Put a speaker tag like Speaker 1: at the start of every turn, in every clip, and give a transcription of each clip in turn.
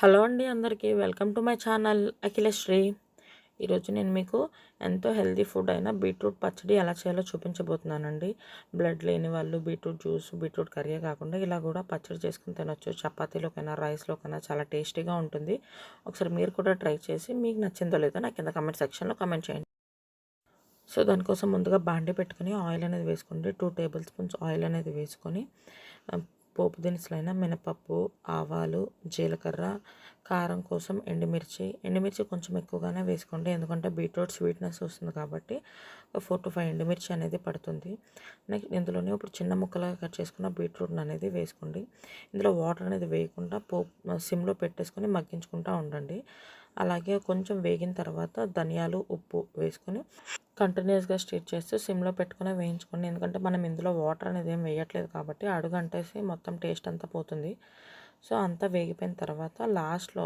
Speaker 1: Hello అండి అందరికీ. Welcome to my channel Akhilasri ఈరోజు నేను మీకు ఎంతో హెల్తీ ఫుడ్ అయిన బీట్రూట్ పచ్చడి ఎలా చేయాలో చూపించబోతున్నానండి. బ్లడ్ లేని వాళ్ళు బీట్రూట్ జ్యూస్ బీట్రూట్ కర్రీ కాకుండా ఇలా కూడా పచ్చడి చేసుకుని తినొచ్చు. చపాతీలోకైనా రైస్లోకైనా చాలా టేస్టీగా ఉంటుంది. ఒకసారి మీరు కూడా ట్రై చేసి మీకు నచ్చిందో లేదో నాకు కింద కమెంట్ సెక్షన్లో కమెంట్ చేయండి. సో దానికోసం ముందుగా బాండి పెట్టుకుని ఆయిల్ అనేది వేసుకోండి. టూ టేబుల్ స్పూన్స్ ఆయిల్ అనేది వేసుకొని పోపు దినుసులైన మినపప్పు ఆవాలు జీలకర్ర కారం కోసం ఎండుమిర్చి. ఎండుమిర్చి కొంచెం ఎక్కువగానే వేసుకోండి. ఎందుకంటే బీట్రూట్ స్వీట్నెస్ వస్తుంది కాబట్టి ఫోర్ టు ఫైవ్ ఎండుమిర్చి అనేది పడుతుంది. నెక్స్ట్ ఇందులోనే ఇప్పుడు చిన్న ముక్కలుగా కట్ చేసుకున్న బీట్రూట్ అనేది వేసుకోండి. ఇందులో వాటర్ అనేది వేయకుండా పోపు సిమ్లో పెట్టేసుకొని మగ్గించుకుంటూ ఉండండి. అలాగే కొంచెం వేగిన తర్వాత ధనియాలు ఉప్పు వేసుకొని కంటిన్యూస్గా స్టిచ్ చేస్తూ సిమ్లో పెట్టుకుని వేయించుకోండి ఎందుకంటే మనం ఇందులో వాటర్ అనేది ఏం వేయట్లేదు కాబట్టి అడుగు అంటేసి మొత్తం టేస్ట్ అంతా పోతుంది. సో అంతా వేగిపోయిన తర్వాత లాస్ట్లో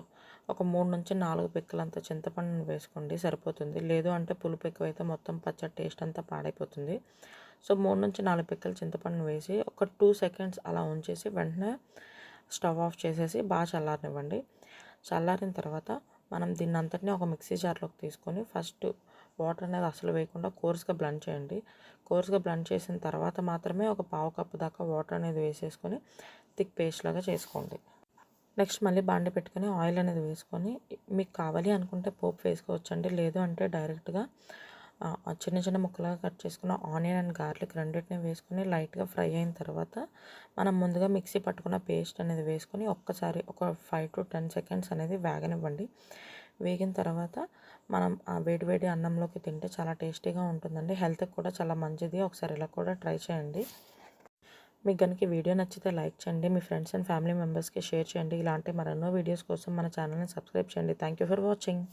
Speaker 1: ఒక మూడు నుంచి నాలుగు పిక్కలంత చింతపండుని వేసుకోండి సరిపోతుంది. లేదు అంటే పులుపు ఎక్కువైతే మొత్తం పచ్చడి టేస్ట్ అంతా పాడైపోతుంది. సో మూడు నుంచి నాలుగు పిక్కలు చింతపండుని వేసి ఒక టూ సెకండ్స్ అలా ఉంచేసి వెంటనే స్టవ్ ఆఫ్ చేసేసి బాగా చల్లారనివ్వండి. చల్లారిన తర్వాత మనం దీన్ని అంతటినీ ఒక మిక్సీ జార్లోకి తీసుకొని ఫస్ట్ వాటర్ అనేది అసలు వేయకుండా కోర్స్గా బ్లెండ్ చేయండి. కోర్స్గా బ్లెండ్ చేసిన తర్వాత మాత్రమే ఒక పావు కప్పు దాకా వాటర్ అనేది వేసేసుకొని థిక్ పేస్ట్ లాగా చేసుకోండి. నెక్స్ట్ మళ్ళీ బాండి పెట్టుకొని ఆయిల్ అనేది వేసుకొని మీకు కావాలి అనుకుంటే పోపు వేసుకోవచ్చండి. లేదు అంటే డైరెక్ట్గా చిన్న చిన్న ముక్కలుగా కట్ చేసుకున్న ఆనియన్ అండ్ గార్లిక్ రెండింటిని వేసుకొని లైట్గా ఫ్రై అయిన తర్వాత మనం ముందుగా మిక్సీ పట్టుకున్న పేస్ట్ అనేది వేసుకొని ఒక్కసారి ఒక ఫైవ్ టు టెన్ సెకండ్స్ అనేది వేగనివ్వండి. వేగిన తర్వాత మనం ఆ వేడి వేడి అన్నంలోకి తింటే చాలా టేస్టీగా ఉంటుందండి. హెల్త్కి కూడా చాలా మంచిది. ఒకసారి ఇలా కూడా ట్రై చేయండి. మీకు కనుక వీడియో నచ్చితే లైక్ చేయండి. మీ ఫ్రెండ్స్ అండ్ ఫ్యామిలీ మెంబర్స్కి షేర్ చేయండి. ఇలాంటి మరెన్నో వీడియోస్ కోసం మన ఛానల్ని సబ్స్క్రైబ్ చేయండి. Thank you for watching.